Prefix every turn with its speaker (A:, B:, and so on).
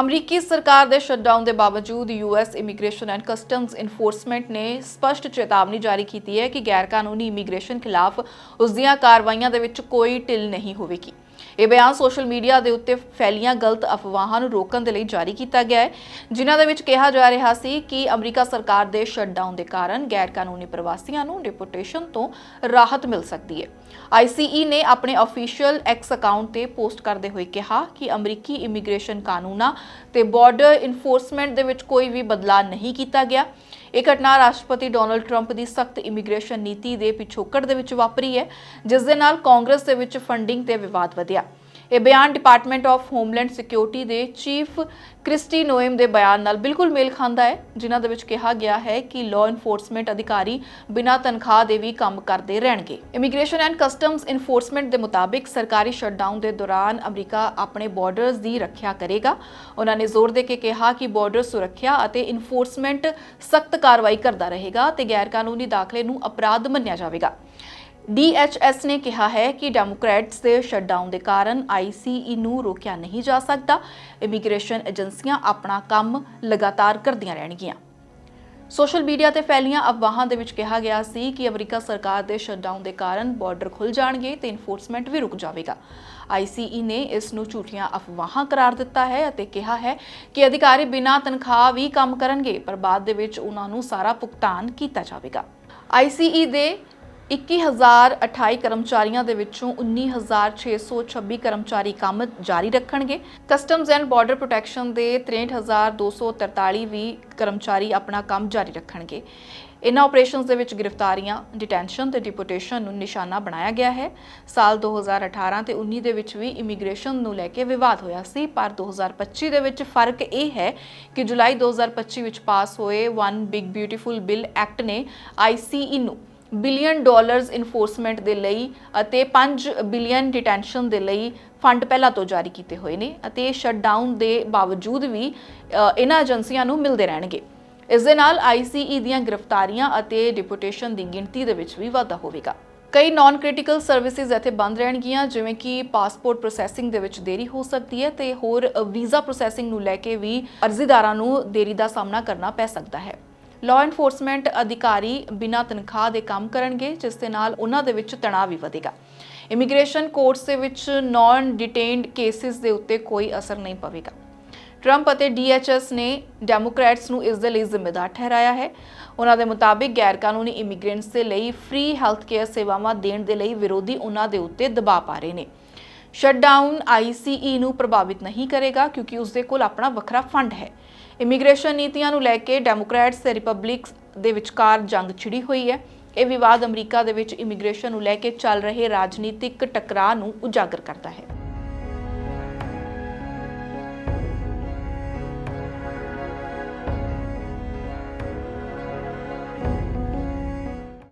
A: ਅਮਰੀਕੀ ਸਰਕਾਰ ਦੇ ਸ਼ਟਡਾਊਨ ਦੇ ਬਾਵਜੂਦ US immigration and customs enforcement ਨੇ ਸਪਸ਼ਟ ਚੇਤਾਵਨੀ ਜਾਰੀ ਕੀਤੀ ਹੈ ਕਿ ਗੈਰ ਕਾਨੂੰਨੀ ਇਮੀਗ੍ਰੇਸ਼ਨ ਖਿਲਾਫ ਉਸ ਦੀਆਂ ਕਾਰਵਾਈਆਂ ਦੇ ਵਿੱਚ ਕੋਈ ਢਿੱਲ ਨਹੀਂ ਹੋਵੇਗੀ। ਇਹ ਬਿਆਨ ਸੋਸ਼ਲ ਮੀਡੀਆ ਦੇ ਉੱਤੇ ਫੈਲੀਆਂ ਗਲਤ ਅਫਵਾਹਾਂ ਨੂੰ ਰੋਕਣ ਦੇ ਲਈ ਜਾਰੀ ਕੀਤਾ ਗਿਆ ਹੈ, ਜਿਨ੍ਹਾਂ ਦੇ ਵਿੱਚ ਕਿਹਾ ਜਾ ਰਿਹਾ ਸੀ ਕਿ ਅਮਰੀਕਾ ਸਰਕਾਰ ਦੇ ਸ਼ਟਡਾਊਨ ਦੇ ਕਾਰਨ ਗੈਰ ਕਾਨੂੰਨੀ ਪ੍ਰਵਾਸੀਆਂ ਨੂੰ ਡਿਪੋਰਟੇਸ਼ਨ ਤੋਂ ਰਾਹਤ ਮਿਲ ਸਕਦੀ ਹੈ। ਆਈਸੀਈ ਨੇ ਆਪਣੇ ਅਫੀਸ਼ੀਅਲ ਐਕਸ ਅਕਾਊਂਟ ਤੇ ਪੋਸਟ ਕਰਦੇ ਹੋਏ ਕਿਹਾ ਕਿ ਅਮਰੀਕੀ ਇਮੀਗ੍ਰੇਸ਼ਨ ਕਾਨੂੰਨਾਂ ਤੇ ਬਾਰਡਰ ਇਨਫੋਰਸਮੈਂਟ ਦੇ ਵਿੱਚ ਕੋਈ ਵੀ ਬਦਲਾਅ ਨਹੀਂ ਕੀਤਾ ਗਿਆ। ਇਹ ਘਟਨਾ ਰਾਸ਼ਟਰਪਤੀ ਡੋਨਲਡ ਟਰੰਪ ਦੀ ਸਖਤ ਇਮੀਗ੍ਰੇਸ਼ਨ ਨੀਤੀ ਦੇ ਪਿਛੋਕੜ ਦੇ ਵਿੱਚ ਵਾਪਰੀ ਹੈ, ਜਿਸ ਦੇ ਨਾਲ ਕਾਂਗਰਸ ਦੇ ਵਿੱਚ ਫੰਡਿੰਗ ਤੇ ਵਿਵਾਦ ਵਧਿਆ। ਇਹ ਬਿਆਨ ਡਿਪਾਰਟਮੈਂਟ ਆਫ ਹੋਮਲੈਂਡ ਸਿਕਿਉਰਿਟੀ ਦੇ ਚੀਫ ਕ੍ਰਿਸਟੀ ਨੋਇਮ ਦੇ ਬਿਆਨ ਨਾਲ ਬਿਲਕੁਲ ਮੇਲ ਖਾਂਦਾ ਹੈ, ਜਿਨ੍ਹਾਂ ਦੇ ਵਿੱਚ ਕਿਹਾ ਗਿਆ ਹੈ ਕਿ ਲਾਅ ਇਨਫੋਰਸਮੈਂਟ ਅਧਿਕਾਰੀ ਬਿਨਾਂ ਤਨਖਾਹ ਦੇ ਵੀ ਕੰਮ ਕਰਦੇ ਰਹਿਣਗੇ। ਇਮੀਗ੍ਰੇਸ਼ਨ ਐਂਡ ਕਸਟਮਸ ਇਨਫੋਰਸਮੈਂਟ ਦੇ ਮੁਤਾਬਿਕ ਸਰਕਾਰੀ ਸ਼ਟਡਾਊਨ ਦੇ ਦੌਰਾਨ ਅਮਰੀਕਾ ਆਪਣੇ ਬਾਰਡਰਸ ਦੀ ਰੱਖਿਆ ਕਰੇਗਾ। ਉਹਨਾਂ ਨੇ ਜ਼ੋਰ ਦੇ ਕੇ ਕਿਹਾ ਕਿ ਬਾਰਡਰ ਸੁਰੱਖਿਆ ਅਤੇ ਇਨਫੋਰਸਮੈਂਟ ਸਖਤ ਕਾਰਵਾਈ ਕਰਦਾ ਰਹੇਗਾ ਤੇ ਗੈਰਕਾਨੂੰਨੀ ਦਾਖਲੇ ਨੂੰ ਅਪਰਾਧ ਮੰਨਿਆ ਜਾਵੇਗਾ। DHS ਨੇ ਕਿਹਾ ਹੈ ਕਿ ਡੈਮੋਕ੍ਰੈਟਸ ਦੇ ਸ਼ਟਡਾਊਨ ਦੇ ਕਾਰਨ ICE ਨੂੰ ਰੋਕਿਆ ਨਹੀਂ ਜਾ ਸਕਦਾ। ਇਮੀਗ੍ਰੇਸ਼ਨ ਏਜੰਸੀਆਂ ਆਪਣਾ ਕੰਮ ਲਗਾਤਾਰ ਕਰਦੀਆਂ ਰਹਿਣਗੀਆਂ। ਸੋਸ਼ਲ ਮੀਡੀਆ ਤੇ ਫੈਲੀਆਂ ਅਫਵਾਹਾਂ ਦੇ ਵਿੱਚ ਕਿਹਾ ਗਿਆ ਸੀ ਕਿ ਅਮਰੀਕਾ ਸਰਕਾਰ ਦੇ ਸ਼ਟਡਾਊਨ ਦੇ ਕਾਰਨ ਬਾਰਡਰ ਖੁੱਲ ਜਾਣਗੇ ਤੇ ਇਨਫੋਰਸਮੈਂਟ ਵੀ ਰੁਕ ਜਾਵੇਗਾ। ICE ਨੇ ਇਸ ਨੂੰ ਝੂਠੀਆਂ ਅਫਵਾਹਾਂ ਕਰਾਰ ਦਿੱਤਾ ਹੈ ਅਤੇ ਕਿਹਾ ਹੈ ਕਿ ਅਧਿਕਾਰੀ ਬਿਨਾਂ ਤਨਖਾਹ ਵੀ ਕੰਮ ਕਰਨਗੇ, ਪਰ ਬਾਅਦ ਦੇ ਵਿੱਚ ਉਹਨਾਂ ਨੂੰ ਸਾਰਾ ਭੁਗਤਾਨ ਕੀਤਾ ਜਾਵੇਗਾ। ICE ਦੇ 21028 ਕਰਮਚਾਰੀਆਂ ਦੇ ਵਿੱਚੋਂ 19626 ਕਰਮਚਾਰੀ ਕੰਮ ਜਾਰੀ ਰੱਖਣਗੇ। ਕਸਟਮਜ਼ ਐਂਡ ਬਾਰਡਰ ਪ੍ਰੋਟੈਕਸ਼ਨ ਦੇ 63243 ਵੀ ਕਰਮਚਾਰੀ ਆਪਣਾ ਕੰਮ ਜਾਰੀ ਰੱਖਣਗੇ। ਇਨ੍ਹਾਂ ਆਪਰੇਸ਼ਨਸ ਦੇ ਵਿੱਚ ਗ੍ਰਿਫਤਾਰੀਆਂ ਡਿਟੈਂਸ਼ਨ ਤੇ ਡਿਪੋਰਟੇਸ਼ਨ ਨੂੰ ਨਿਸ਼ਾਨਾ ਬਣਾਇਆ ਗਿਆ ਹੈ। ਸਾਲ 2018 ਤੇ 19 ਦੇ ਵਿੱਚ ਵੀ ਇਮੀਗ੍ਰੇਸ਼ਨ ਨੂੰ ਲੈ ਕੇ ਵਿਵਾਦ ਹੋਇਆ ਸੀ, ਪਰ 2025 ਦੇ ਵਿੱਚ ਫ਼ਰਕ ਇਹ ਹੈ ਕਿ ਜੁਲਾਈ 2025 ਵਿੱਚ ਪਾਸ ਹੋਏ one big beautiful bill act ਨੇ ਆਈਸੀਈ ਨੂੰ ਬਿਲੀਅਨ ਡਾਲਰਸ ਇਨਫੋਰਸਮੈਂਟ ਦੇ ਲਈ ਅਤੇ 5 ਬਿਲੀਅਨ ਡਿਟੈਂਸ਼ਨ ਦੇ ਲਈ ਫੰਡ ਪਹਿਲਾਂ ਤੋਂ ਜਾਰੀ ਕੀਤੇ ਹੋਏ ਨੇ ਅਤੇ ਸ਼ਟਡਾਊਨ ਦੇ ਬਾਵਜੂਦ ਵੀ ਇਹਨਾਂ ਏਜੰਸੀਆਂ ਨੂੰ ਮਿਲਦੇ ਰਹਿਣਗੇ। ਇਸ ਦੇ ਨਾਲ ਆਈਸੀਈ ਦੀਆਂ ਗ੍ਰਿਫਤਾਰੀਆਂ ਅਤੇ ਡਿਪੋਰਟੇਸ਼ਨ ਦੀ ਗਿਣਤੀ ਦੇ ਵਿੱਚ ਵੀ ਵਾਧਾ ਹੋਵੇਗਾ। ਕਈ ਨਾਨ ਕ੍ਰਿਟੀਕਲ ਸਰਵਿਸਿਜ਼ ਇੱਥੇ ਬੰਦ ਰਹਿਣਗੀਆਂ, ਜਿਵੇਂ ਕਿ ਪਾਸਪੋਰਟ ਪ੍ਰੋਸੈਸਿੰਗ ਦੇ ਵਿੱਚ ਦੇਰੀ ਹੋ ਸਕਦੀ ਹੈ ਤੇ ਹੋਰ ਵੀਜ਼ਾ ਪ੍ਰੋਸੈਸਿੰਗ ਨੂੰ ਲੈ ਕੇ ਵੀ ਅਰਜ਼ੀਦਾਰਾਂ ਨੂੰ ਦੇਰੀ ਦਾ ਸਾਹਮਣਾ ਕਰਨਾ ਪੈ ਸਕਦਾ ਹੈ। ਲਾਅ ਇਨਫੋਰਸਮੈਂਟ ਅਧਿਕਾਰੀ ਬਿਨਾਂ ਤਨਖਾਹ ਦੇ ਕੰਮ ਕਰਨਗੇ, ਜਿਸ ਦੇ ਨਾਲ ਉਹਨਾਂ ਦੇ ਵਿੱਚ ਤਣਾਅ ਵੀ ਵਧੇਗਾ। ਇਮੀਗ੍ਰੇਸ਼ਨ ਕੋਰਟਸ ਦੇ ਵਿੱਚ ਨਾਨ ਡਿਟੇਨਡ ਕੇਸਿਸ ਦੇ ਉੱਤੇ ਕੋਈ ਅਸਰ ਨਹੀਂ ਪਵੇਗਾ। ਟਰੰਪ ਅਤੇ ਡੀਐਚਐਸ ਨੇ ਡੈਮੋਕ੍ਰੈਟਸ ਨੂੰ ਇਸ ਦੇ ਲਈ ਜ਼ਿੰਮੇਦਾਰ ਠਹਿਰਾਇਆ ਹੈ। ਉਹਨਾਂ ਦੇ ਮੁਤਾਬਿਕ ਗੈਰ ਕਾਨੂੰਨੀ ਇਮੀਗ੍ਰੈਂਟਸ ਦੇ ਲਈ ਫ੍ਰੀ ਹੈਲਥ ਕੇਅਰ ਸੇਵਾਵਾਂ ਦੇਣ ਦੇ ਲਈ ਵਿਰੋਧੀ ਉਹਨਾਂ ਦੇ ਉੱਤੇ ਦਬਾਅ ਪਾ ਰਹੇ ਨੇ। ਸ਼ਟਡਾਊਨ ਆਈਸੀਈ ਨੂੰ ਪ੍ਰਭਾਵਿਤ ਨਹੀਂ ਕਰੇਗਾ, ਕਿਉਂਕਿ ਉਸ ਦੇ ਕੋਲ ਆਪਣਾ ਵੱਖਰਾ ਫੰਡ ਹੈ। ਇਮੀਗ੍ਰੇਸ਼ਨ ਨੀਤੀਆਂ ਨੂੰ ਲੈ ਕੇ ਡੈਮੋਕ੍ਰੈਟਸ ਤੇ ਰਿਪਬਲਿਕਸ ਦੇ ਵਿਚਕਾਰ ਜੰਗ ਛਿੜੀ ਹੋਈ ਹੈ। ਇਹ ਵਿਵਾਦ ਅਮਰੀਕਾ ਦੇ ਵਿੱਚ ਇਮੀਗ੍ਰੇਸ਼ਨ ਨੂੰ ਲੈ ਕੇ ਚੱਲ ਰਹੇ ਰਾਜਨੀਤਿਕ ਟਕਰਾਅ ਨੂੰ ਉਜਾਗਰ ਕਰਦਾ ਹੈ।